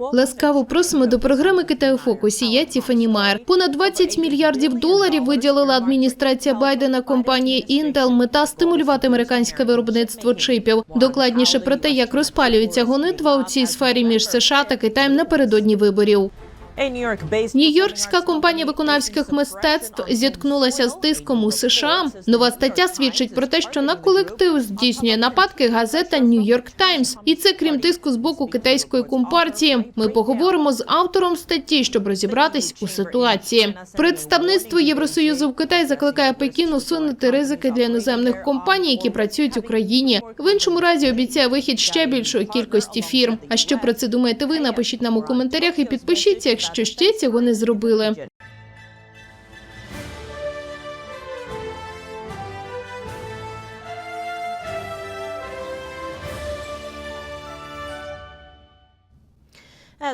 Ласкаво просимо до програми Китай у фокусі. Я Тіфані Майер. Понад 20 мільярдів доларів виділила адміністрація Байдена компанії Intel. Мета стимулювати американське виробництво чипів. Докладніше про те, як розпалюється гонитва у цій сфері між США та Китаєм напередодні виборів. Нью-Йоркська компанія виконавських мистецтв зіткнулася з тиском у США. Нова стаття свідчить про те, що на колектив здійснює нападки газета Нью-Йорк Таймс, і це крім тиску з боку китайської компартії. Ми поговоримо з автором статті, щоб розібратись у ситуації. Представництво Євросоюзу в Китаї закликає Пекін усунути ризики для іноземних компаній, які працюють в Україні. В іншому разі обіцяє вихід ще більшої кількості фірм. А що про це думаєте ви? Напишіть нам у коментарях і підпишіться, якщо ще цього не зробили.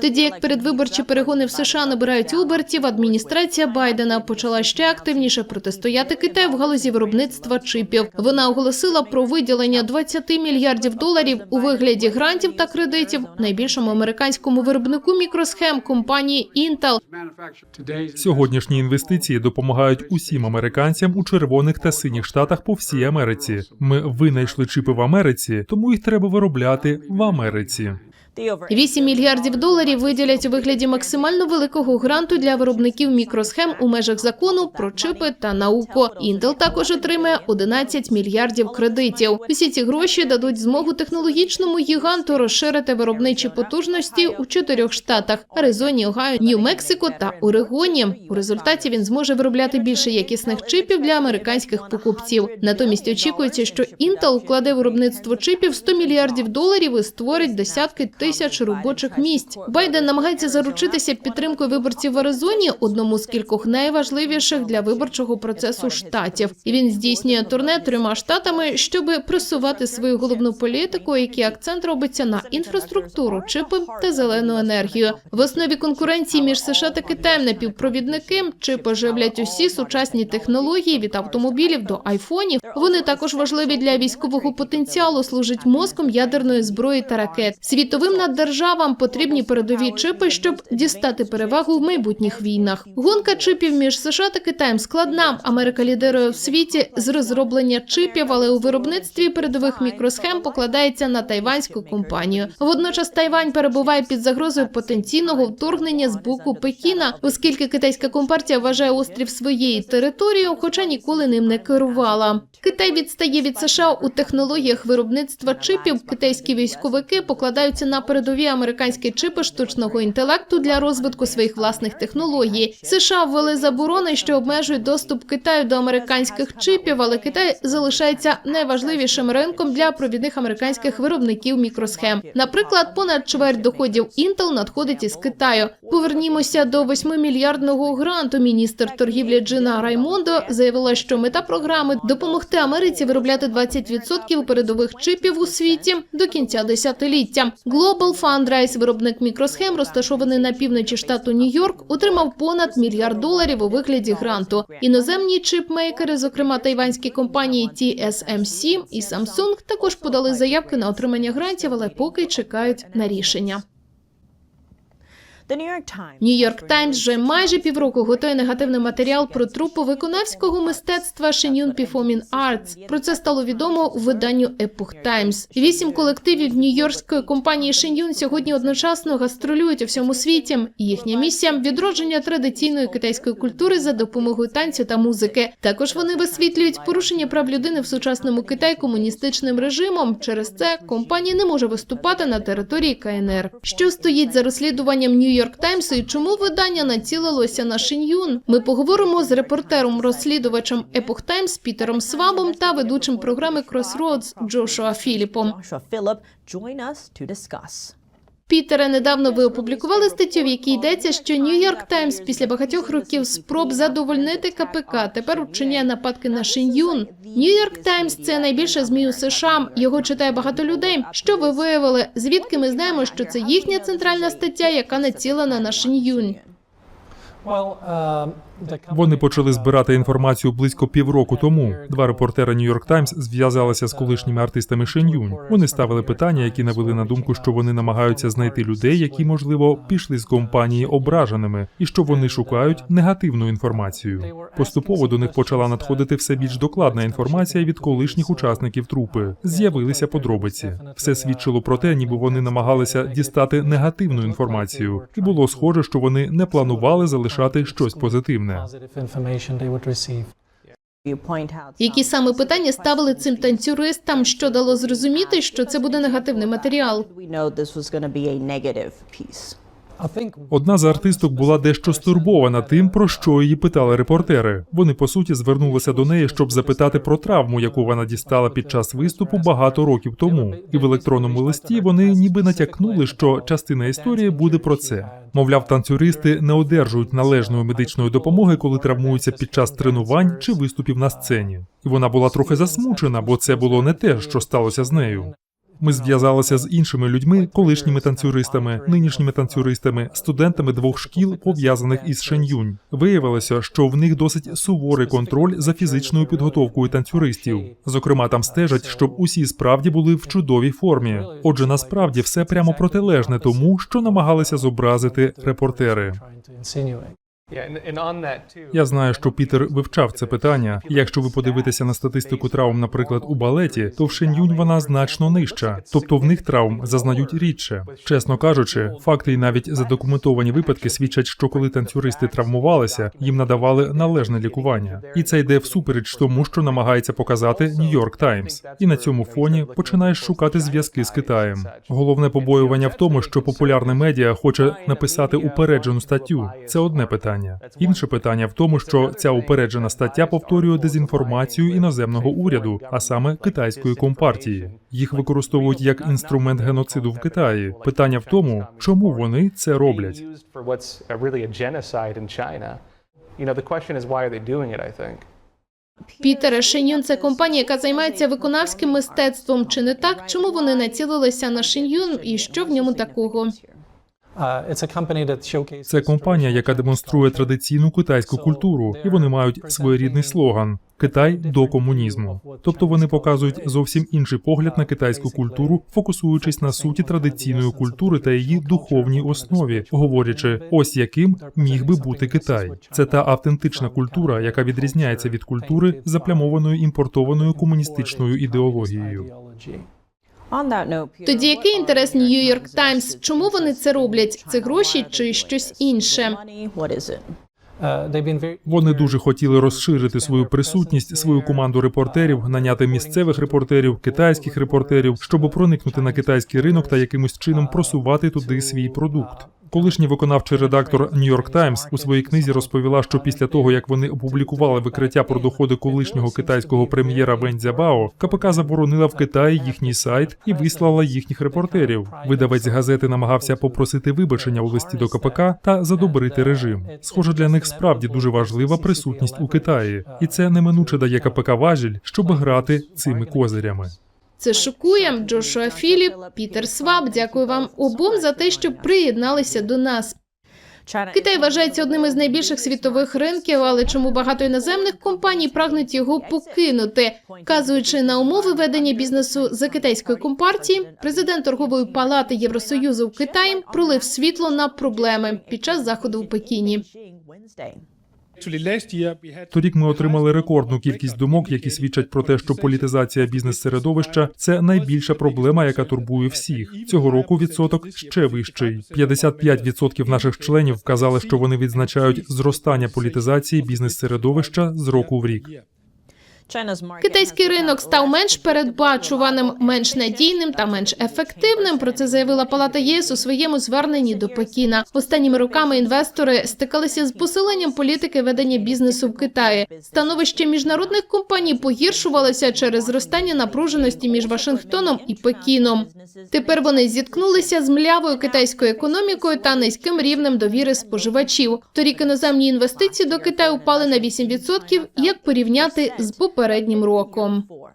Тоді як передвиборчі перегони в США набирають обертів, адміністрація Байдена почала ще активніше протистояти Китаю в галузі виробництва чипів. Вона оголосила про виділення 20 мільярдів доларів у вигляді грантів та кредитів найбільшому американському виробнику мікросхем компанії Intel. Сьогоднішні інвестиції допомагають усім американцям у червоних та синіх штатах по всій Америці. Ми винайшли чипи в Америці, тому їх треба виробляти в Америці. 8 мільярдів доларів виділять у вигляді максимально великого гранту для виробників мікросхем у межах закону про чипи та науку. Intel також отримає 11 мільярдів кредитів. Усі ці гроші дадуть змогу технологічному гіганту розширити виробничі потужності у чотирьох штатах: Аризоні, Огайо, Нью-Мексико та Орегоні. У результаті він зможе виробляти більше якісних чипів для американських покупців. Натомість очікується, що Intel вкладе виробництво чипів 100 мільярдів доларів і створить десятки тисяч робочих місць. Байден намагається заручитися підтримкою виборців в Аризоні, одному з кількох найважливіших для виборчого процесу штатів. І він здійснює турне трьома штатами, щоб просувати свою головну політику, який акцент робиться на інфраструктуру, чипи та зелену енергію. В основі конкуренції між США та Китаєм напівпровідники чипи живлять усі сучасні технології від автомобілів до айфонів. Вони також важливі для військового потенціалу, служать мозком ядерної зброї та ракет. Світовим наддержавам потрібні передові чипи, щоб дістати перевагу в майбутніх війнах. Гонка чипів між США та Китаєм складна. Америка лідирує в світі з розроблення чипів, але у виробництві передових мікросхем покладається на тайванську компанію. Водночас Тайвань перебуває під загрозою потенційного вторгнення з боку Пекіна, оскільки китайська компартія вважає острів своєю територією, хоча ніколи ним не керувала. Китай відстає від США у технологіях виробництва чипів. Китайські військовики покладаються на передові американські чипи штучного інтелекту для розвитку своїх власних технологій. США ввели заборони, що обмежують доступ Китаю до американських чипів, але Китай залишається найважливішим ринком для провідних американських виробників мікросхем. Наприклад, понад чверть доходів Intel надходить із Китаю. Повернімося до 8-мільярдного гранту. Міністр торгівлі Джина Раймондо заявила, що мета програми допомогти Америці виробляти 20% передових чипів у світі до кінця десятиліття. Global Fundraise, виробник мікросхем, розташований на півночі штату Нью-Йорк, отримав понад мільярд доларів у вигляді гранту. Іноземні чипмейкери, зокрема тайванські компанії TSMC і Samsung, також подали заявки на отримання грантів, але поки чекають на рішення. Нью-Йорк Таймс вже майже півроку готує негативний матеріал про трупу виконавського мистецтва Shenyun Performing Arts. Про це стало відомо у виданню Epoch Times. Вісім колективів нью-йоркської компанії Shenyun сьогодні одночасно гастролюють у всьому світі. Їхня місія відродження традиційної китайської культури за допомогою танцю та музики. Також вони висвітлюють порушення прав людини в сучасному Китаї комуністичним режимом. Через це компанія не може виступати на території КНР. Що стоїть за розслідуванням Нью-Йорк Таймсу і чому видання націлилося на Шин'юн? Ми поговоримо з репортером-розслідувачем Епох Таймс Пітером Свабом та ведучим програми Crossroads Джошуа Філіпом. Пітере, недавно ви опублікували статтю, в якій йдеться, що Нью-Йорк Таймс після багатьох років спроб задовольнити КПК тепер вчиняє нападки на Шин'юн. Нью-Йорк Таймс це найбільше змі у США. Його читає багато людей. Що ви виявили? Звідки ми знаємо, що це їхня центральна стаття, яка націлена на Шин'юн? Вони почали збирати інформацію близько півроку тому. Два репортери York Times зв'язалися з колишніми артистами Шеньюнь. Вони ставили питання, які навели на думку, що вони намагаються знайти людей, які можливо пішли з компанії ображеними, і що вони шукають негативну інформацію. Поступово до них почала надходити все більш докладна інформація від колишніх учасників трупи. З'явилися подробиці. Все свідчило про те, ніби вони намагалися дістати негативну інформацію, і було схоже, що вони не планували залишати щось позитивне. Positive information they would receive. You point out Які саме питання ставили цим танцюристам, що дало зрозуміти, що це буде негативний матеріал? Одна з артисток була дещо стурбована тим, про що її питали репортери. Вони по суті звернулися до неї, щоб запитати про травму, яку вона дістала під час виступу багато років тому. І в електронному листі вони ніби натякнули, що частина історії буде про це. Мовляв, танцюристи не одержують належної медичної допомоги, коли травмуються під час тренувань чи виступів на сцені. І вона була трохи засмучена, бо це було не те, що сталося з нею. Ми зв'язалися з іншими людьми, колишніми танцюристами, нинішніми танцюристами, студентами двох шкіл, пов'язаних із Шеньюнь. Виявилося, що в них досить суворий контроль за фізичною підготовкою танцюристів. Зокрема, там стежать, щоб усі справді були в чудовій формі. Отже, насправді все прямо протилежне тому, що намагалися зобразити репортери. Я знаю, що Пітер вивчав це питання. І Якщо ви подивитеся на статистику травм, наприклад, у балеті, то в Шеньюнь вона значно нижча, тобто в них травм зазнають рідше. Чесно кажучи, факти і навіть задокументовані випадки свідчать, що коли танцюристи травмувалися, їм надавали належне лікування, і це йде всупереч тому, що намагається показати Нью-Йорк Таймс. І на цьому фоні починаєш шукати зв'язки з Китаєм. Головне побоювання в тому, що популярне медіа хоче написати упереджену статтю. Це одне питання. Інше питання в тому, що ця упереджена стаття повторює дезінформацію іноземного уряду, а саме китайської компартії. Їх використовують як інструмент геноциду в Китаї. Питання в тому, чому вони це роблять. Пітере Шеньюн це компанія, яка займається виконавським мистецтвом. Чи не так? Чому вони націлилися на Шеньюн і що в ньому такого? Це компанія, яка демонструє традиційну китайську культуру, і вони мають своєрідний слоган Китай до комунізму. Тобто вони показують зовсім інший погляд на китайську культуру, фокусуючись на суті традиційної культури та її духовній основі, говорячи, ось яким міг би бути Китай. Це та автентична культура, яка відрізняється від культури, заплямованої імпортованою комуністичною ідеологією. Тоді який інтерес Нью-Йорк Таймс? Чому вони це роблять? Це гроші чи щось інше? Uh, Вони дуже хотіли розширити свою присутність, свою команду репортерів, наняти місцевих репортерів, китайських репортерів, щоб проникнути на китайський ринок та якимось чином просувати туди свій продукт. Колишній виконавчий редактор York Times у своїй книзі розповіла, що після того як вони опублікували викриття про доходи колишнього китайського прем'єра Вен Цзябао, КПК заборонила в Китаї їхній сайт і вислала їхніх репортерів. Видавець газети намагався попросити вибачення у листі до КПК та задобрити режим. Схоже, для них справді дуже важлива присутність у Китаї, і це неминуче дає КПК важіль, щоб грати цими козирями. Це шокує Джошуа Філіп, Пітер Сваб. Дякую вам обом за те, що приєдналися до нас. Китай вважається одним із найбільших світових ринків, але чому багато іноземних компаній прагнуть його покинути? Вказуючи на умови ведення бізнесу за китайської компартії, президент торгової палати Євросоюзу в Китаї пролив світло на проблеми під час заходу в Пекіні. Торік ми отримали рекордну кількість думок, які свідчать про те, що політизація бізнес-середовища це найбільша проблема, яка турбує всіх. Цього року відсоток ще вищий. 55% наших членів вказали, що вони відзначають зростання політизації бізнес-середовища з року в рік. Китайський ринок став менш передбачуваним, менш надійним та менш ефективним. Про це заявила Палата ЄС у своєму зверненні до Пекіна. Останніми роками інвестори стикалися з посиленням політики ведення бізнесу в Китаї. Становище міжнародних компаній погіршувалося через зростання напруженості між Вашингтоном і Пекіном. Тепер вони зіткнулися з млявою китайською економікою та низьким рівнем довіри споживачів. Торік іноземні інвестиції до Китаю впали на 8%, як порівняти з попереднім роком. for.